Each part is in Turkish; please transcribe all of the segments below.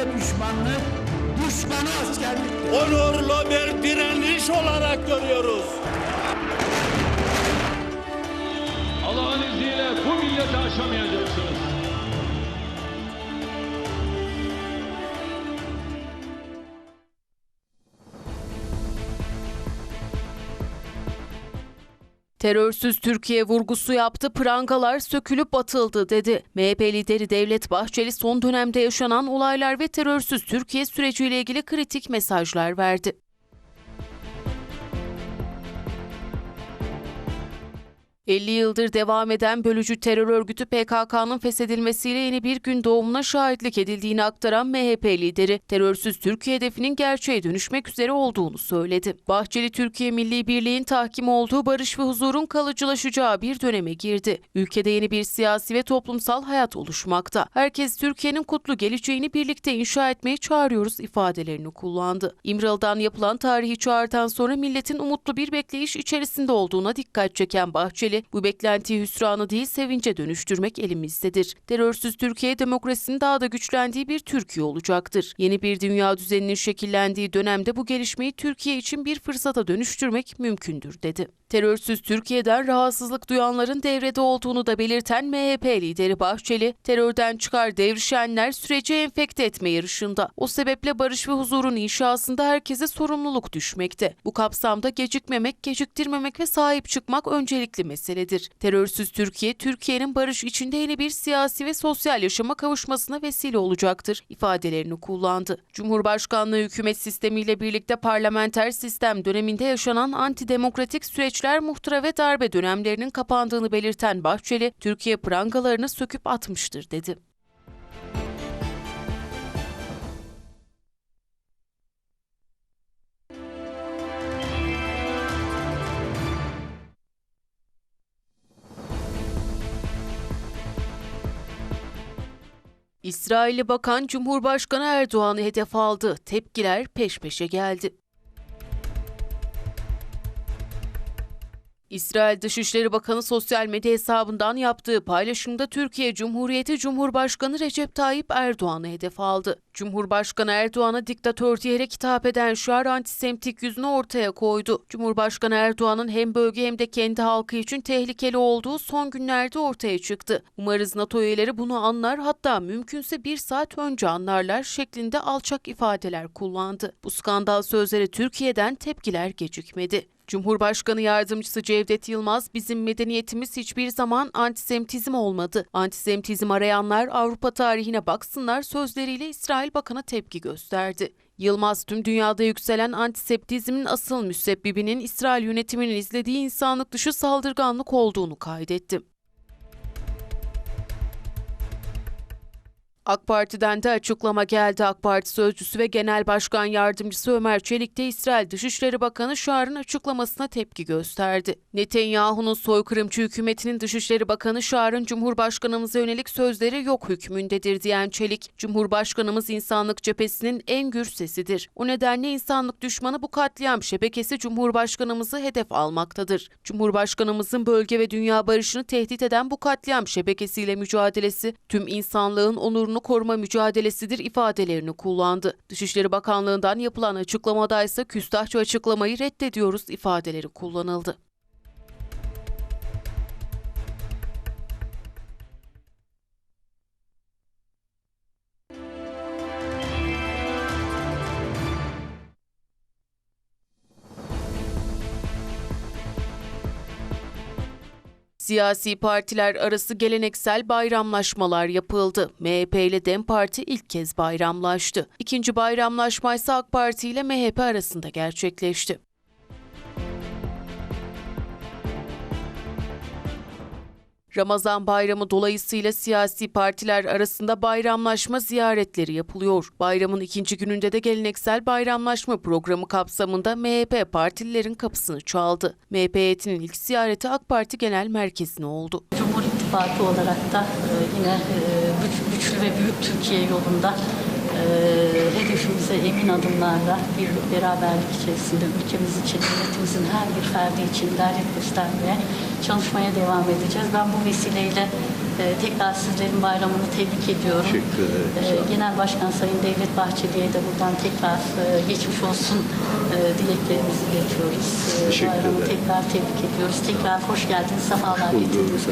Türkiye'ye düşmanlık, düşmana askerliktir. onurlu bir direniş olarak görüyoruz. Allah'ın izniyle bu milleti aşamayacaksınız. Terörsüz Türkiye vurgusu yaptı, prangalar sökülüp atıldı dedi. MHP lideri Devlet Bahçeli son dönemde yaşanan olaylar ve terörsüz Türkiye süreciyle ilgili kritik mesajlar verdi. ...50 yıldır devam eden bölücü terör örgütü PKK'nın feshedilmesiyle yeni bir gün doğumuna şahitlik edildiğini aktaran MHP lideri... ...terörsüz Türkiye hedefinin gerçeğe dönüşmek üzere olduğunu söyledi. Bahçeli, Türkiye Milli Birliği'nin tahkim olduğu barış ve huzurun kalıcılaşacağı bir döneme girdi. Ülkede yeni bir siyasi ve toplumsal hayat oluşmakta. Herkes Türkiye'nin kutlu geleceğini birlikte inşa etmeye çağırıyoruz ifadelerini kullandı. İmralı'dan yapılan tarihi çağrıdan sonra milletin umutlu bir bekleyiş içerisinde olduğuna dikkat çeken Bahçeli, bu beklentiyi hüsranı değil sevince dönüştürmek elimizdedir. Terörsüz Türkiye demokrasinin daha da güçlendiği bir Türkiye olacaktır. Yeni bir dünya düzeninin şekillendiği dönemde bu gelişmeyi Türkiye için bir fırsata dönüştürmek mümkündür dedi. Terörsüz Türkiye'den rahatsızlık duyanların devrede olduğunu da belirten MHP lideri Bahçeli, terörden çıkar devrişenler süreci enfekte etme yarışında. O sebeple barış ve huzurun inşasında herkese sorumluluk düşmekte. Bu kapsamda gecikmemek, geciktirmemek ve sahip çıkmak öncelikli meseledir. Terörsüz Türkiye, Türkiye'nin barış içinde yeni bir siyasi ve sosyal yaşama kavuşmasına vesile olacaktır ifadelerini kullandı. Cumhurbaşkanlığı hükümet sistemiyle birlikte parlamenter sistem döneminde yaşanan antidemokratik süreçler muhtıra ve darbe dönemlerinin kapandığını belirten Bahçeli, Türkiye prangalarını söküp atmıştır dedi. İsrailli Bakan Cumhurbaşkanı Erdoğan'ı hedef aldı. Tepkiler peş peşe geldi. İsrail Dışişleri Bakanı sosyal medya hesabından yaptığı paylaşımda Türkiye Cumhuriyeti Cumhurbaşkanı Recep Tayyip Erdoğan'ı hedef aldı. Cumhurbaşkanı Erdoğan'a diktatör diyerek hitap eden şuar antisemitik yüzünü ortaya koydu. Cumhurbaşkanı Erdoğan'ın hem bölge hem de kendi halkı için tehlikeli olduğu son günlerde ortaya çıktı. Umarız NATO üyeleri bunu anlar hatta mümkünse bir saat önce anlarlar şeklinde alçak ifadeler kullandı. Bu skandal sözleri Türkiye'den tepkiler gecikmedi. Cumhurbaşkanı Yardımcısı Cevdet Yılmaz, bizim medeniyetimiz hiçbir zaman antisemitizm olmadı. Antisemitizm arayanlar Avrupa tarihine baksınlar sözleriyle İsrail Bakanı tepki gösterdi. Yılmaz tüm dünyada yükselen antisemitizmin asıl müsebbibinin İsrail yönetiminin izlediği insanlık dışı saldırganlık olduğunu kaydetti. AK Parti'den de açıklama geldi. AK Parti sözcüsü ve Genel Başkan Yardımcısı Ömer Çelik de İsrail Dışişleri Bakanı Şar'ın açıklamasına tepki gösterdi. Netanyahu'nun soykırımcı hükümetinin Dışişleri Bakanı Şar'ın Cumhurbaşkanımıza yönelik sözleri yok hükmündedir diyen Çelik, Cumhurbaşkanımız insanlık cephesinin en gür sesidir. O nedenle insanlık düşmanı bu katliam şebekesi Cumhurbaşkanımızı hedef almaktadır. Cumhurbaşkanımızın bölge ve dünya barışını tehdit eden bu katliam şebekesiyle mücadelesi tüm insanlığın onurunu koruma mücadelesidir ifadelerini kullandı. Dışişleri Bakanlığı'ndan yapılan açıklamada ise küstahçı açıklamayı reddediyoruz ifadeleri kullanıldı. Siyasi partiler arası geleneksel bayramlaşmalar yapıldı. MHP ile DEM Parti ilk kez bayramlaştı. İkinci bayramlaşma ise AK Parti ile MHP arasında gerçekleşti. Ramazan bayramı dolayısıyla siyasi partiler arasında bayramlaşma ziyaretleri yapılıyor. Bayramın ikinci gününde de geleneksel bayramlaşma programı kapsamında MHP partililerin kapısını çaldı. MHP heyetinin ilk ziyareti AK Parti Genel Merkezi'ne oldu. Cumhur İttifakı olarak da e, yine e, güç- güçlü ve büyük Türkiye yolunda hedefimize emin adımlarla bir beraberlik içerisinde ülkemiz için, milletimizin her bir ferdi için gayret göstermeye, çalışmaya devam edeceğiz. Ben bu vesileyle e, tekrar sizlerin bayramını tebrik ediyorum. Teşekkür ederim, E, olun. Genel Başkan Sayın Devlet Bahçeli'ye de buradan tekrar e, geçmiş olsun e, dileklerimizi iletiyoruz. E, Teşekkür Bayramı ederim. tekrar tebrik ediyoruz. Tekrar hoş geldiniz, sefalar getirdiniz.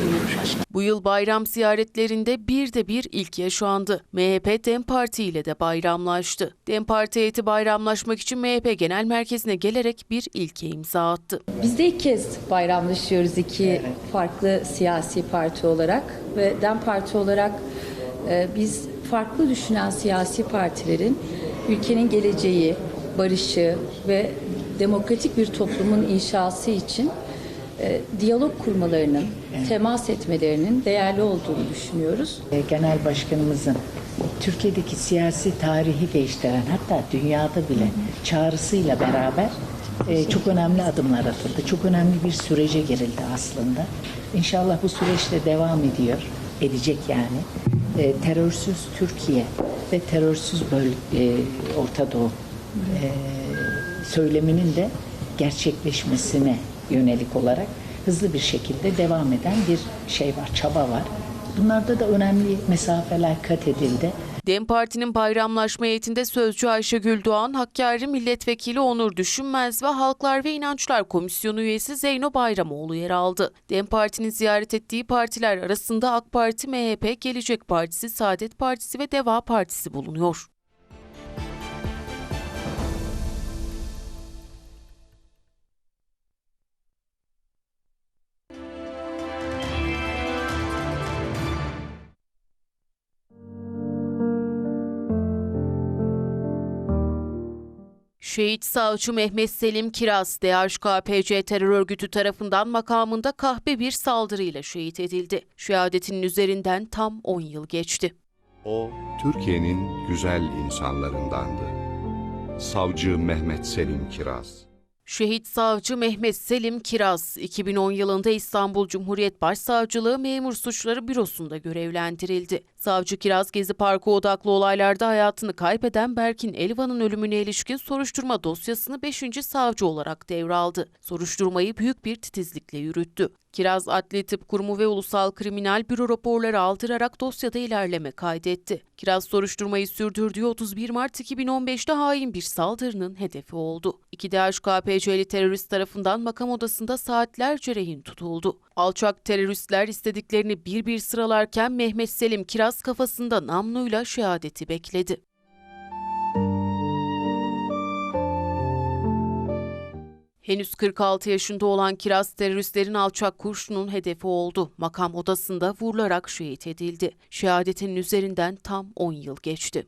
Bu yıl bayram ziyaretlerinde bir de bir ilk yaşandı. MHP DEM Parti ile de bayramlaştı. DEM Parti heyeti bayramlaşmak için MHP Genel Merkezi'ne gelerek bir ilke imza attı. Biz de ilk kez bayramlaşıyoruz iki farklı siyasi parti olarak ve DEM Parti olarak e, biz farklı düşünen siyasi partilerin ülkenin geleceği, barışı ve demokratik bir toplumun inşası için e, diyalog kurmalarının, temas etmelerinin değerli olduğunu düşünüyoruz. E, Genel Başkanımızın Türkiye'deki siyasi tarihi değiştiren hatta dünyada bile çağrısıyla beraber e, çok önemli adımlar atıldı. Çok önemli bir sürece girildi aslında. İnşallah bu süreç de devam ediyor, edecek yani. E, terörsüz Türkiye ve terörsüz böl e, Orta Doğu e, söyleminin de gerçekleşmesine yönelik olarak hızlı bir şekilde devam eden bir şey var, çaba var. Bunlarda da önemli mesafeler kat edildi. DEM Parti'nin bayramlaşma heyetinde sözcü Ayşegül Doğan, Hakkari Milletvekili Onur Düşünmez ve Halklar ve İnançlar Komisyonu üyesi Zeyno Bayramoğlu yer aldı. DEM Parti'nin ziyaret ettiği partiler arasında AK Parti, MHP, Gelecek Partisi, Saadet Partisi ve Deva Partisi bulunuyor. Şehit savcı Mehmet Selim Kiraz, DHKPC terör örgütü tarafından makamında kahpe bir saldırıyla şehit edildi. Şehadetinin üzerinden tam 10 yıl geçti. O, Türkiye'nin güzel insanlarındandı. Savcı Mehmet Selim Kiraz. Şehit savcı Mehmet Selim Kiraz, 2010 yılında İstanbul Cumhuriyet Başsavcılığı Memur Suçları Bürosu'nda görevlendirildi. Savcı Kiraz, Gezi Parkı odaklı olaylarda hayatını kaybeden Berkin Elvan'ın ölümüne ilişkin soruşturma dosyasını 5. savcı olarak devraldı. Soruşturmayı büyük bir titizlikle yürüttü. Kiraz Adli Tıp Kurumu ve Ulusal Kriminal Büro raporları aldırarak dosyada ilerleme kaydetti. Kiraz soruşturmayı sürdürdüğü 31 Mart 2015'te hain bir saldırının hedefi oldu. İki DHKPC'li terörist tarafından makam odasında saatlerce rehin tutuldu. Alçak teröristler istediklerini bir bir sıralarken Mehmet Selim Kiraz kafasında namluyla şehadeti bekledi. Henüz 46 yaşında olan Kiraz teröristlerin alçak kurşunun hedefi oldu. Makam odasında vurularak şehit edildi. Şehadetinin üzerinden tam 10 yıl geçti.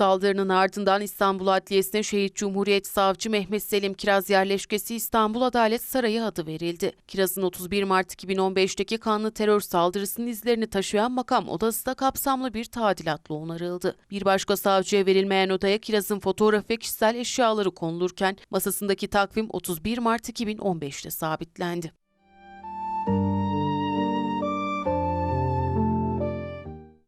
Saldırının ardından İstanbul Adliyesi'ne Şehit Cumhuriyet Savcı Mehmet Selim Kiraz yerleşkesi İstanbul Adalet Sarayı adı verildi. Kiraz'ın 31 Mart 2015'teki kanlı terör saldırısının izlerini taşıyan makam odası da kapsamlı bir tadilatla onarıldı. Bir başka savcıya verilmeyen odaya Kiraz'ın fotoğrafı ve kişisel eşyaları konulurken masasındaki takvim 31 Mart 2015'te sabitlendi.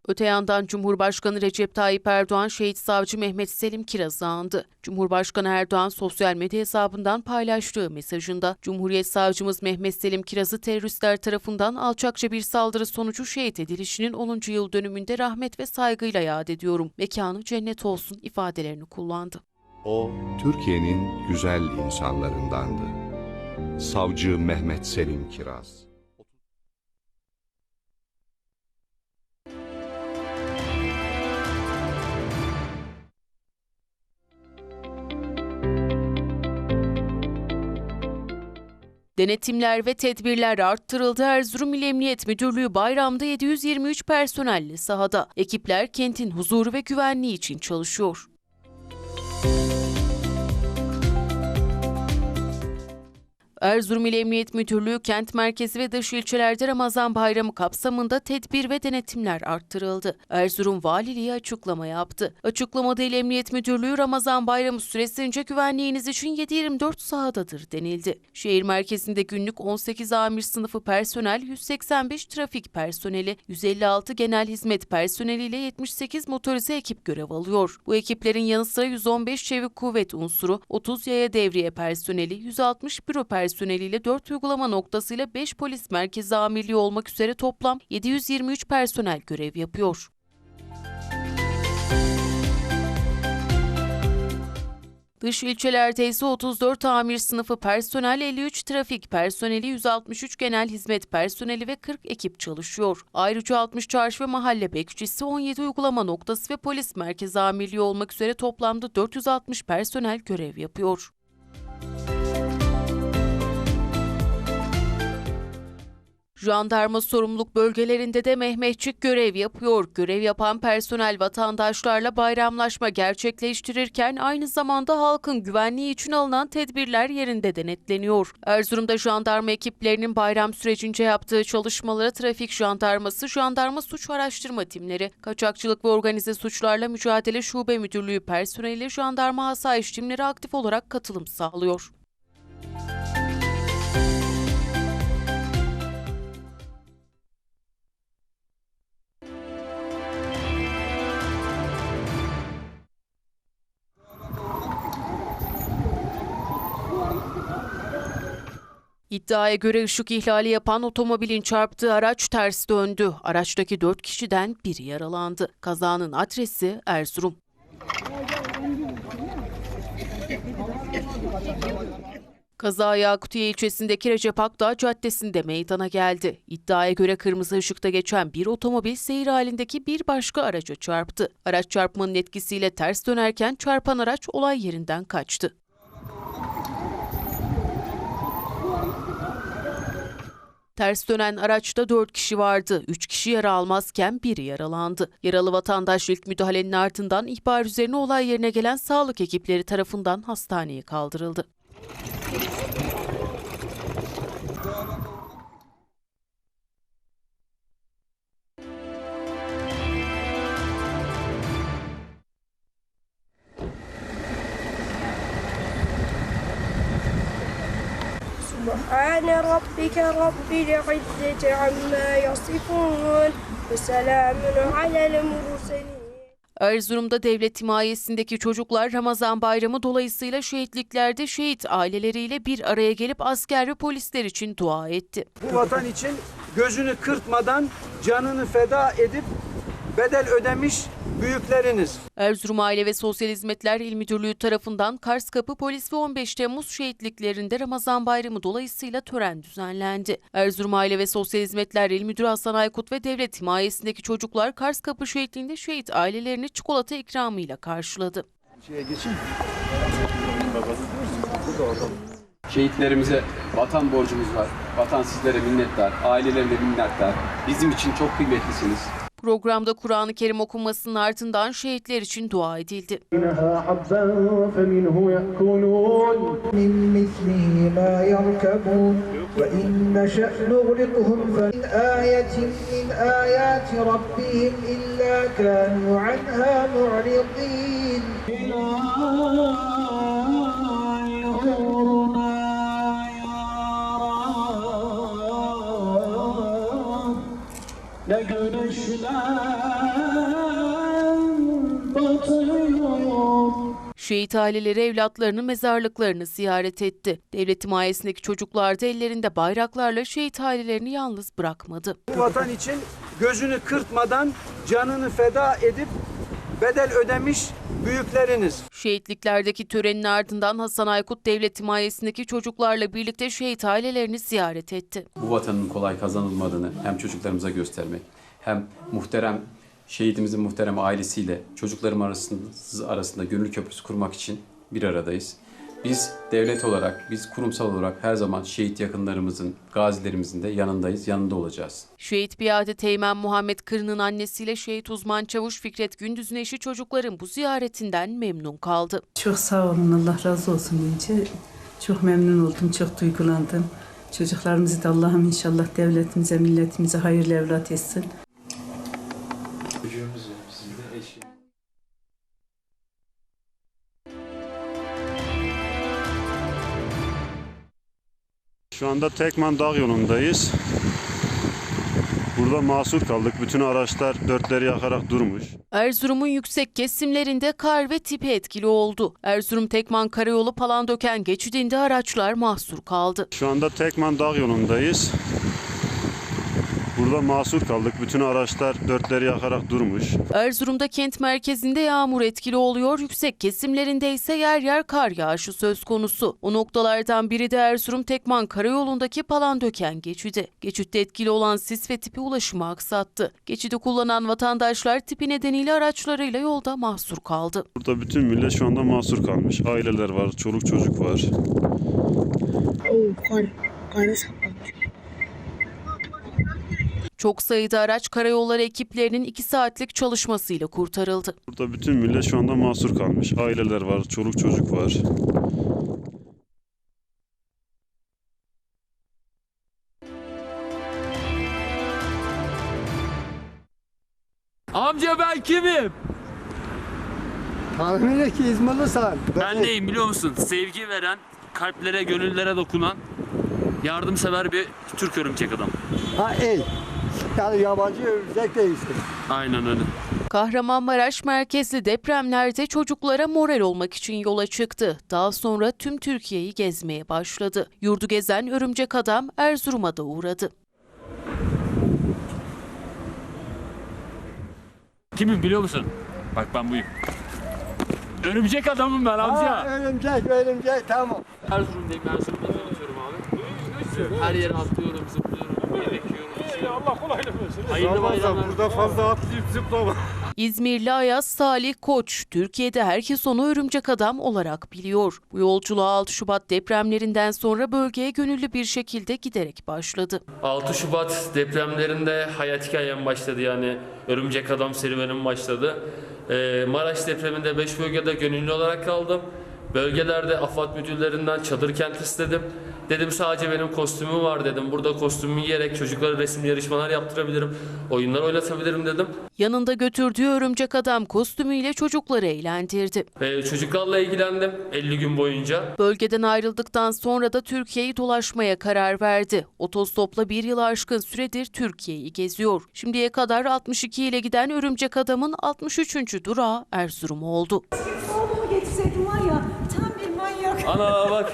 Öte yandan Cumhurbaşkanı Recep Tayyip Erdoğan şehit savcı Mehmet Selim Kiraz'ı andı. Cumhurbaşkanı Erdoğan sosyal medya hesabından paylaştığı mesajında Cumhuriyet Savcımız Mehmet Selim Kiraz'ı teröristler tarafından alçakça bir saldırı sonucu şehit edilişinin 10. yıl dönümünde rahmet ve saygıyla yad ediyorum. Mekanı cennet olsun ifadelerini kullandı. O, Türkiye'nin güzel insanlarındandı. Savcı Mehmet Selim Kiraz. Denetimler ve tedbirler arttırıldı. Erzurum İl Emniyet Müdürlüğü bayramda 723 personelle sahada. Ekipler kentin huzuru ve güvenliği için çalışıyor. Erzurum İl Emniyet Müdürlüğü kent merkezi ve dış ilçelerde Ramazan bayramı kapsamında tedbir ve denetimler arttırıldı. Erzurum Valiliği açıklama yaptı. Açıklamada İl Emniyet Müdürlüğü Ramazan bayramı süresince güvenliğiniz için 7-24 sahadadır denildi. Şehir merkezinde günlük 18 amir sınıfı personel, 185 trafik personeli, 156 genel hizmet personeli ile 78 motorize ekip görev alıyor. Bu ekiplerin yanı sıra 115 çevik kuvvet unsuru, 30 yaya devriye personeli, 160 büro personeliyle 4 uygulama noktasıyla 5 polis merkezi amirliği olmak üzere toplam 723 personel görev yapıyor. Dış ilçelerde ise 34 amir sınıfı personel, 53 trafik personeli, 163 genel hizmet personeli ve 40 ekip çalışıyor. Ayrıca 60 çarşı ve mahalle bekçisi, 17 uygulama noktası ve polis merkezi amirliği olmak üzere toplamda 460 personel görev yapıyor. Jandarma sorumluluk bölgelerinde de Mehmetçik görev yapıyor. Görev yapan personel vatandaşlarla bayramlaşma gerçekleştirirken aynı zamanda halkın güvenliği için alınan tedbirler yerinde denetleniyor. Erzurum'da jandarma ekiplerinin bayram sürecince yaptığı çalışmalara trafik jandarması, jandarma suç araştırma timleri, kaçakçılık ve organize suçlarla mücadele şube müdürlüğü personeli, jandarma asayiş timleri aktif olarak katılım sağlıyor. İddiaya göre ışık ihlali yapan otomobilin çarptığı araç ters döndü. Araçtaki dört kişiden biri yaralandı. Kazanın adresi Erzurum. Kaza Yakutiye ilçesindeki Recep Akdağ Caddesi'nde meydana geldi. İddiaya göre kırmızı ışıkta geçen bir otomobil seyir halindeki bir başka araca çarptı. Araç çarpmanın etkisiyle ters dönerken çarpan araç olay yerinden kaçtı. Ters dönen araçta 4 kişi vardı. 3 kişi yara almazken biri yaralandı. Yaralı vatandaş ilk müdahalenin ardından ihbar üzerine olay yerine gelen sağlık ekipleri tarafından hastaneye kaldırıldı. سبحان ربك رب العزة عما يصفون وسلام على المرسلين Erzurum'da devlet himayesindeki çocuklar Ramazan bayramı dolayısıyla şehitliklerde şehit aileleriyle bir araya gelip asker ve polisler için dua etti. Bu vatan için gözünü kırpmadan canını feda edip bedel ödemiş büyükleriniz. Erzurum Aile ve Sosyal Hizmetler İl Müdürlüğü tarafından Kars Kapı Polis ve 15 Temmuz şehitliklerinde Ramazan bayramı dolayısıyla tören düzenlendi. Erzurum Aile ve Sosyal Hizmetler İl Müdürü Hasan Aykut ve devlet himayesindeki çocuklar Kars Kapı şehitliğinde şehit ailelerini çikolata ikramıyla karşıladı. Şehitlerimize vatan borcumuz var. Vatan sizlere minnettar, ailelerine minnettar. Bizim için çok kıymetlisiniz. Programda Kur'an-ı Kerim okunmasının ardından şehitler için dua edildi. حبا فمنه يأكلون من مثله ما يركبون وإن نشأ نغرقهم فمن آية من آيات ربهم إلا كانوا عنها معرضين Ne güneşler batıyor Şehit aileleri evlatlarının mezarlıklarını ziyaret etti. Devlet himayesindeki çocuklar da ellerinde bayraklarla şehit ailelerini yalnız bırakmadı. Bu vatan için gözünü kırpmadan canını feda edip bedel ödemiş büyükleriniz. Şehitliklerdeki törenin ardından Hasan Aykut devlet himayesindeki çocuklarla birlikte şehit ailelerini ziyaret etti. Bu vatanın kolay kazanılmadığını hem çocuklarımıza göstermek hem muhterem şehidimizin muhterem ailesiyle çocuklarım arasında, arasında gönül köprüsü kurmak için bir aradayız. Biz devlet olarak, biz kurumsal olarak her zaman şehit yakınlarımızın, gazilerimizin de yanındayız, yanında olacağız. Şehit Biade Teğmen Muhammed Kırı'nın annesiyle şehit uzman çavuş Fikret Gündüz'ün eşi çocukların bu ziyaretinden memnun kaldı. Çok sağ olun Allah razı olsun önce. Çok memnun oldum, çok duygulandım. Çocuklarımızı da Allah'ım inşallah devletimize, milletimize hayırlı evlat etsin. Şu anda Tekman Dağ yolundayız. Burada mahsur kaldık. Bütün araçlar dörtleri yakarak durmuş. Erzurum'un yüksek kesimlerinde kar ve tipi etkili oldu. Erzurum Tekman Karayolu Palandöken geçidinde araçlar mahsur kaldı. Şu anda Tekman Dağ yolundayız. Burada mahsur kaldık. Bütün araçlar dörtleri yakarak durmuş. Erzurum'da kent merkezinde yağmur etkili oluyor, yüksek kesimlerinde ise yer yer kar yağışı söz konusu. O noktalardan biri de Erzurum Tekman Karayolu'ndaki Palandöken geçidi. Geçitte etkili olan sis ve tipi ulaşımı aksattı. Geçidi kullanan vatandaşlar tipi nedeniyle araçlarıyla yolda mahsur kaldı. Burada bütün millet şu anda mahsur kalmış. Aileler var, çoluk çocuk var. Çok sayıda araç karayolları ekiplerinin 2 saatlik çalışmasıyla kurtarıldı. Burada bütün millet şu anda mahsur kalmış. Aileler var, çoluk çocuk var. Amca ben kimim? Tahmin et ki İzmirlisan. Ben neyim biliyor musun? Sevgi veren, kalplere, gönüllere dokunan, yardımsever bir Türk örümcek adam. Ha iyi. Yani yabancı örümcek değilsin. Aynen öyle. Kahramanmaraş merkezli depremlerde çocuklara moral olmak için yola çıktı. Daha sonra tüm Türkiye'yi gezmeye başladı. Yurdu gezen örümcek adam Erzurum'a da uğradı. Kimim biliyor musun? Bak ben buyum. Örümcek adamım ben amca. örümcek, örümcek tamam. Erzurum'dayım. Erzurum'da çalışıyorum abi. Her yere atlıyorum, Allah kolaylık versin. Hayırlı bayramlar. Burada fazla atlayıp zıplama. İzmirli Ayaz Salih Koç, Türkiye'de herkes onu örümcek adam olarak biliyor. Bu yolculuğa 6 Şubat depremlerinden sonra bölgeye gönüllü bir şekilde giderek başladı. 6 Şubat depremlerinde hayat hikayem başladı yani Örümcek Adam serüvenim başladı. Ee, Maraş depreminde 5 bölgede gönüllü olarak kaldım. Bölgelerde AFAD müdürlerinden çadır kent istedim. Dedim sadece benim kostümüm var dedim. Burada kostümümü giyerek çocuklara resim yarışmalar yaptırabilirim. Oyunlar oynatabilirim dedim. Yanında götürdüğü örümcek adam kostümüyle çocukları eğlendirdi. Ve çocuklarla ilgilendim 50 gün boyunca. Bölgeden ayrıldıktan sonra da Türkiye'yi dolaşmaya karar verdi. Otostopla bir yıl aşkın süredir Türkiye'yi geziyor. Şimdiye kadar 62 ile giden örümcek adamın 63. durağı Erzurum oldu. Oğlumu getirseydim var ya tam bir manyak. Ana bak.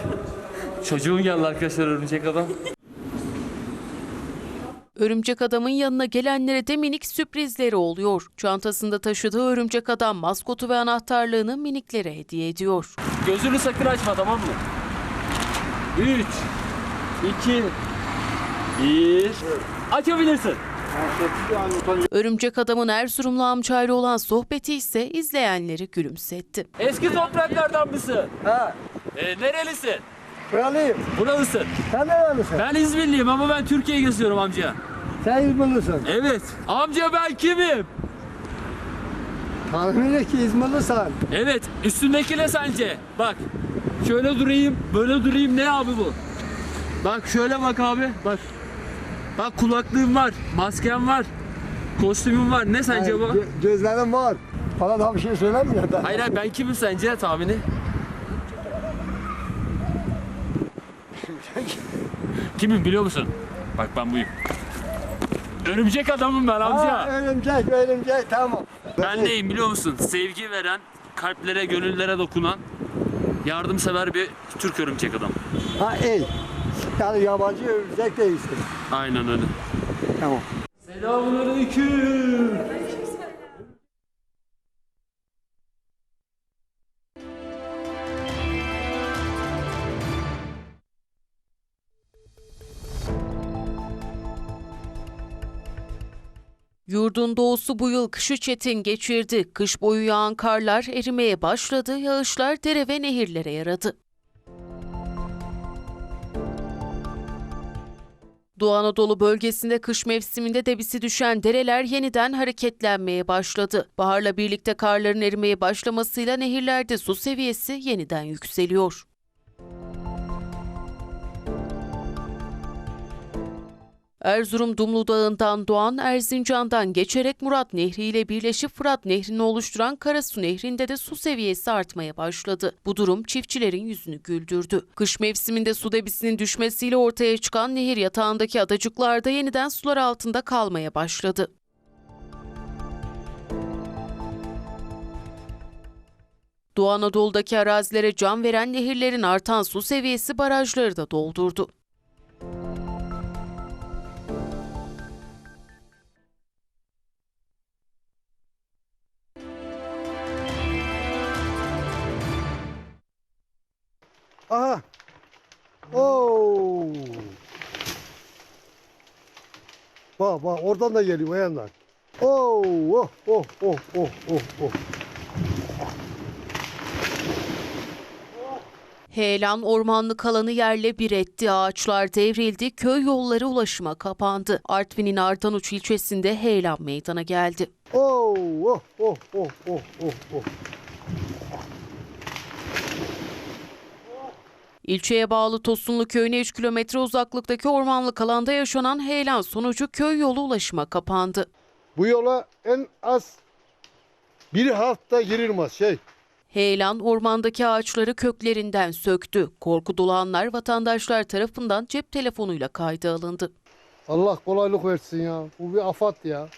Çocuğum geldi arkadaşlar Örümcek Adam. Örümcek adamın yanına gelenlere de minik sürprizleri oluyor. Çantasında taşıdığı örümcek adam maskotu ve anahtarlığını miniklere hediye ediyor. Gözünü sakın açma tamam mı? 3 2 1 Açabilirsin. Örümcek adamın Erzurumlu amcayla olan sohbeti ise izleyenleri gülümsetti. Eski topraklardan mısın? Ha, Ee, nerelisin? Kralıyım. Buralısın. Sen nerelisin? Ben İzmirliyim ama ben Türkiye'yi geziyorum amca. Sen İzmirlisin. Evet. Amca ben kimim? Tahmin et ki İzmirlisan. Evet. Üstündeki ne sence? Bak. Şöyle durayım, böyle durayım. Ne abi bu? Bak şöyle bak abi. Bak. Bak kulaklığım var, maskem var, kostümüm var. Ne sence bu? Gö- gözlerim var. Bana daha bir şey söylemiyor. Hayır hayır ben kimim sence tahmini? Kimim biliyor musun? Bak ben buyum. Örümcek adamım ben amca. Ha, örümcek, örümcek tamam. Ben neyim biliyor musun? Sevgi veren, kalplere, gönüllere dokunan, yardımsever bir Türk örümcek adam. Ha iyi. Yani yabancı örümcek değilsin. Aynen öyle. Tamam. Selamünaleyküm. Yurdun doğusu bu yıl kışı çetin geçirdi. Kış boyu yağan karlar erimeye başladı, yağışlar dere ve nehirlere yaradı. Doğu Anadolu bölgesinde kış mevsiminde debisi düşen dereler yeniden hareketlenmeye başladı. Baharla birlikte karların erimeye başlamasıyla nehirlerde su seviyesi yeniden yükseliyor. Erzurum Dumlu Dağı'ndan doğan Erzincan'dan geçerek Murat Nehri ile birleşip Fırat Nehri'ni oluşturan Karasu Nehri'nde de su seviyesi artmaya başladı. Bu durum çiftçilerin yüzünü güldürdü. Kış mevsiminde su debisinin düşmesiyle ortaya çıkan nehir yatağındaki adacıklarda yeniden sular altında kalmaya başladı. Doğu Anadolu'daki arazilere can veren nehirlerin artan su seviyesi barajları da doldurdu. Aha. Oo. Bak bak oradan da geliyor bayanlar. Oo, oh, oh, oh, oh, oh, oh. Heyelan ormanlık alanı yerle bir etti, ağaçlar devrildi, köy yolları ulaşıma kapandı. Artvin'in Ardanuç ilçesinde heyelan meydana geldi. Oo, oh, oh, oh, oh, oh, oh. İlçeye bağlı Tosunlu köyüne 3 kilometre uzaklıktaki ormanlık alanda yaşanan heyelan sonucu köy yolu ulaşıma kapandı. Bu yola en az bir hafta girilmez şey. Heyelan ormandaki ağaçları köklerinden söktü. Korku dolu anlar vatandaşlar tarafından cep telefonuyla kayda alındı. Allah kolaylık versin ya. Bu bir afat ya.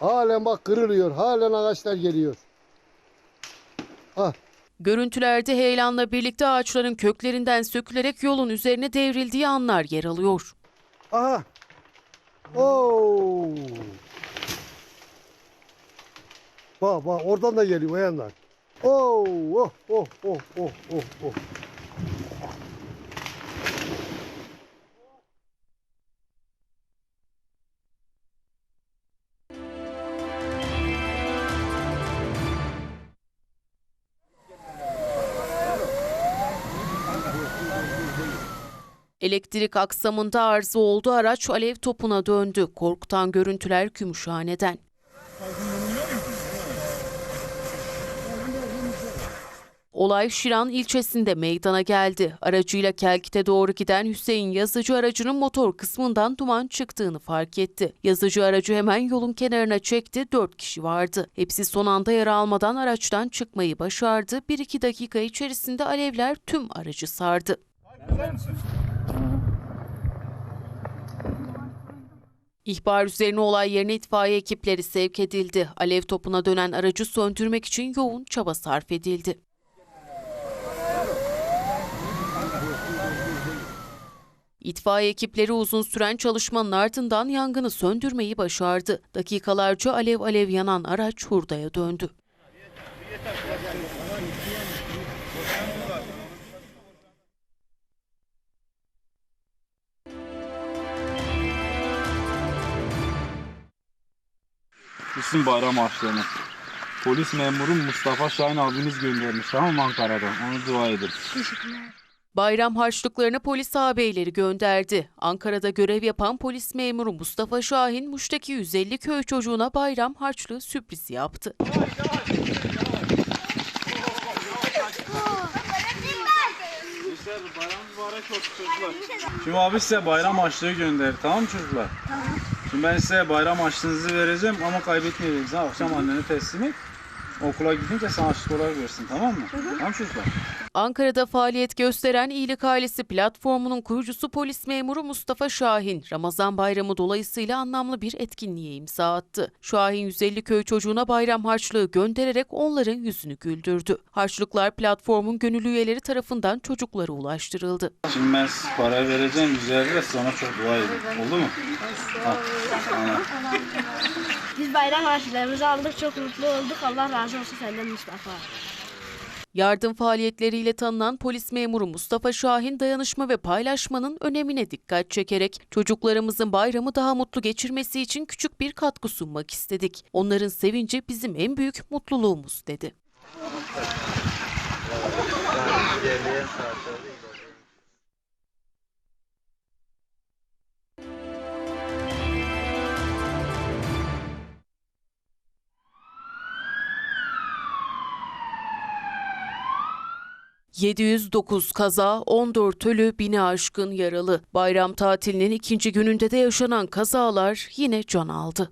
Halen bak kırılıyor. Halen ağaçlar geliyor. Ha. Görüntülerde heyelanla birlikte ağaçların köklerinden sökülerek yolun üzerine devrildiği anlar yer alıyor. Aha. Oo. Bak bak oradan da geliyor bayanlar. Oo, oh, oh, oh, oh, oh, oh. Elektrik aksamında arıza oldu, araç alev topuna döndü. Korkutan görüntüler Gümüşhane'den. Olay Şiran ilçesinde meydana geldi. Aracıyla Kelkit'e doğru giden Hüseyin Yazıcı aracının motor kısmından duman çıktığını fark etti. Yazıcı aracı hemen yolun kenarına çekti. Dört kişi vardı. Hepsi son anda yara almadan araçtan çıkmayı başardı. 1-2 dakika içerisinde alevler tüm aracı sardı. İhbar üzerine olay yerine itfaiye ekipleri sevk edildi. Alev topuna dönen aracı söndürmek için yoğun çaba sarf edildi. İtfaiye ekipleri uzun süren çalışmanın ardından yangını söndürmeyi başardı. Dakikalarca alev alev yanan araç hurdaya döndü. Bütün bayram harçlığını. Polis memuru Mustafa Şahin abimiz göndermiş tamam mı Ankara'dan. Onu dua edin. Bayram harçlıklarını polis ağabeyleri gönderdi. Ankara'da görev yapan polis memuru Mustafa Şahin, Muş'taki 150 köy çocuğuna bayram harçlığı sürprizi yaptı. Şimdi abi size bayram harçlığı gönder tamam mı çocuklar? Şimdi ben size bayram harçlığınızı vereceğim ama kaybetmeyeceksiniz. Ha, Akşam annene teslim et. Okula gidince sana harçlık olarak versin tamam mı? Tamam çocuklar. Ankara'da faaliyet gösteren İyilik Ailesi platformunun kurucusu polis memuru Mustafa Şahin, Ramazan bayramı dolayısıyla anlamlı bir etkinliğe imza attı. Şahin 150 köy çocuğuna bayram harçlığı göndererek onların yüzünü güldürdü. Harçlıklar platformun gönüllü üyeleri tarafından çocuklara ulaştırıldı. Şimdi ben para vereceğim üzerinde de sana çok dua edin. Oldu mu? Ha. Biz bayram harçlarımızı aldık, çok mutlu olduk. Allah razı olsun senden Mustafa. Yardım faaliyetleriyle tanınan polis memuru Mustafa Şahin dayanışma ve paylaşmanın önemine dikkat çekerek çocuklarımızın bayramı daha mutlu geçirmesi için küçük bir katkı sunmak istedik. Onların sevinci bizim en büyük mutluluğumuz dedi. 709 kaza, 14 ölü, bini aşkın yaralı. Bayram tatilinin ikinci gününde de yaşanan kazalar yine can aldı.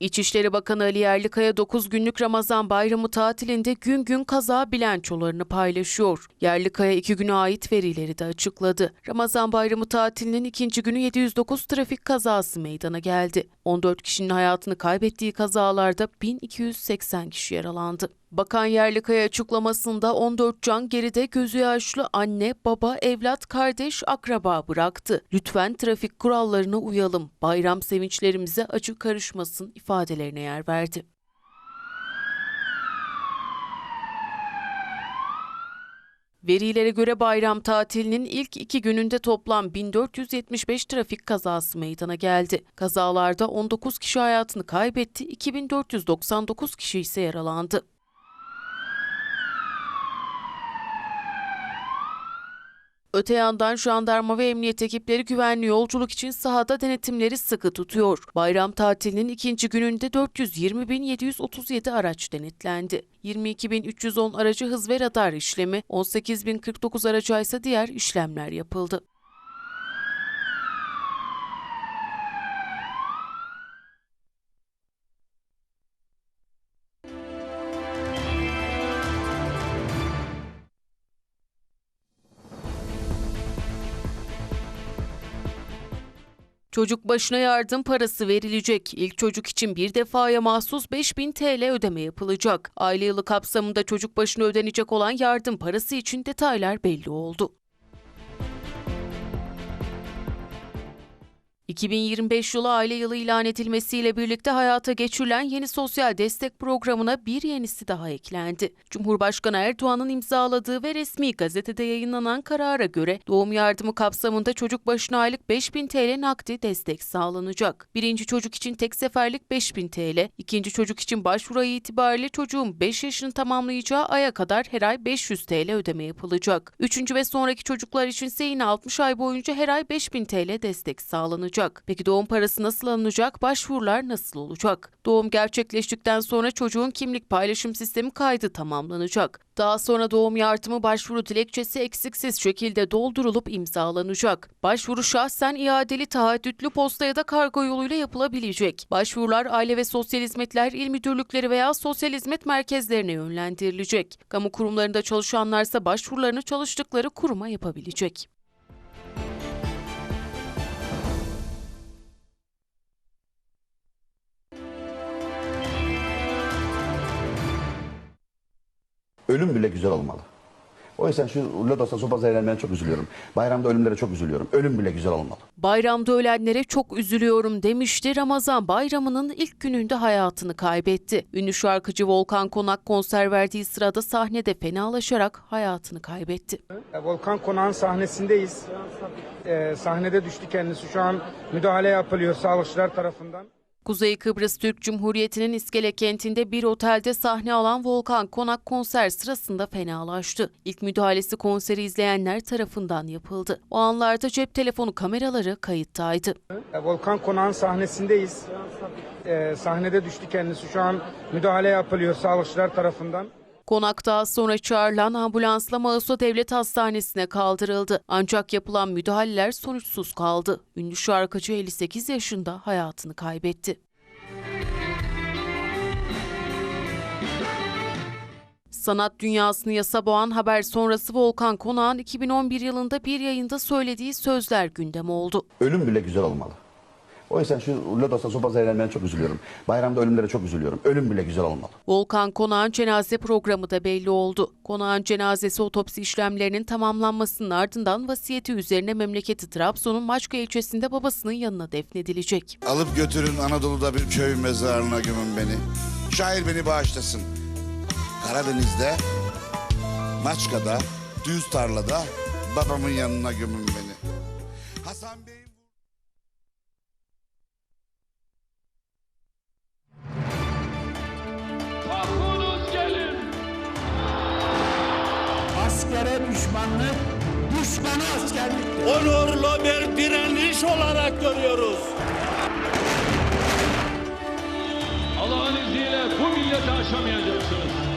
İçişleri Bakanı Ali Yerlikaya 9 günlük Ramazan bayramı tatilinde gün gün kaza bilançolarını paylaşıyor. Yerlikaya 2 güne ait verileri de açıkladı. Ramazan bayramı tatilinin ikinci günü 709 trafik kazası meydana geldi. 14 kişinin hayatını kaybettiği kazalarda 1280 kişi yaralandı. Bakan Yerlikaya açıklamasında 14 can geride gözü yaşlı anne, baba, evlat, kardeş, akraba bıraktı. Lütfen trafik kurallarına uyalım. Bayram sevinçlerimize acı karışmasın ifadelerine yer verdi. Verilere göre bayram tatilinin ilk iki gününde toplam 1475 trafik kazası meydana geldi. Kazalarda 19 kişi hayatını kaybetti, 2499 kişi ise yaralandı. Öte yandan jandarma ve emniyet ekipleri güvenli yolculuk için sahada denetimleri sıkı tutuyor. Bayram tatilinin ikinci gününde 420.737 araç denetlendi. 22.310 aracı hız ve radar işlemi, 18.049 araca ise diğer işlemler yapıldı. Çocuk başına yardım parası verilecek. İlk çocuk için bir defaya mahsus 5000 TL ödeme yapılacak. Aile yılı kapsamında çocuk başına ödenecek olan yardım parası için detaylar belli oldu. 2025 yılı aile yılı ilan edilmesiyle birlikte hayata geçirilen yeni sosyal destek programına bir yenisi daha eklendi. Cumhurbaşkanı Erdoğan'ın imzaladığı ve resmi gazetede yayınlanan karara göre doğum yardımı kapsamında çocuk başına aylık 5000 TL nakdi destek sağlanacak. Birinci çocuk için tek seferlik 5000 TL, ikinci çocuk için başvuru ayı itibariyle çocuğun 5 yaşını tamamlayacağı aya kadar her ay 500 TL ödeme yapılacak. Üçüncü ve sonraki çocuklar için ise yine 60 ay boyunca her ay 5000 TL destek sağlanacak. Peki doğum parası nasıl alınacak? Başvurular nasıl olacak? Doğum gerçekleştikten sonra çocuğun kimlik paylaşım sistemi kaydı tamamlanacak. Daha sonra doğum yardımı başvuru dilekçesi eksiksiz şekilde doldurulup imzalanacak. Başvuru şahsen iadeli taahhütlü posta ya da kargo yoluyla yapılabilecek. Başvurular Aile ve Sosyal Hizmetler İl Müdürlükleri veya Sosyal Hizmet Merkezlerine yönlendirilecek. Kamu kurumlarında çalışanlarsa başvurularını çalıştıkları kuruma yapabilecek. Ölüm bile güzel olmalı. O yüzden şu Lodos'ta sopası eğlenmeye çok üzülüyorum. Bayramda ölümlere çok üzülüyorum. Ölüm bile güzel olmalı. Bayramda ölenlere çok üzülüyorum demişti. Ramazan bayramının ilk gününde hayatını kaybetti. Ünlü şarkıcı Volkan Konak konser verdiği sırada sahnede fenalaşarak hayatını kaybetti. Volkan Konak'ın sahnesindeyiz. Ee, sahnede düştü kendisi. Şu an müdahale yapılıyor sağlıkçılar tarafından. Kuzey Kıbrıs Türk Cumhuriyeti'nin İskele kentinde bir otelde sahne alan Volkan Konak konser sırasında fenalaştı. İlk müdahalesi konseri izleyenler tarafından yapıldı. O anlarda cep telefonu kameraları kayıttaydı. Volkan Konak'ın sahnesindeyiz. Ee, sahnede düştü kendisi. Şu an müdahale yapılıyor sağlıkçılar tarafından. Konak daha sonra çağrılan ambulansla Mağusa Devlet Hastanesi'ne kaldırıldı. Ancak yapılan müdahaleler sonuçsuz kaldı. Ünlü şarkıcı 58 yaşında hayatını kaybetti. Sanat dünyasını yasa boğan haber sonrası Volkan Konak'ın 2011 yılında bir yayında söylediği sözler gündem oldu. Ölüm bile güzel olmalı. O yüzden şu Lodos'ta sopası eğlenmeye çok üzülüyorum. Bayramda ölümlere çok üzülüyorum. Ölüm bile güzel olmalı. Volkan Konak'ın cenaze programı da belli oldu. Konak'ın cenazesi otopsi işlemlerinin tamamlanmasının ardından vasiyeti üzerine memleketi Trabzon'un Maçka ilçesinde babasının yanına defnedilecek. Alıp götürün Anadolu'da bir köy mezarına gömün beni. Şair beni bağışlasın. Karadeniz'de, Maçka'da, düz tarlada babamın yanına gömün beni. Hasan Bey Askere düşmanlık, düşmana askerlik. Onurlu bir direniş olarak görüyoruz. Allah'ın izniyle bu millet kıyamete aşamayacaksınız.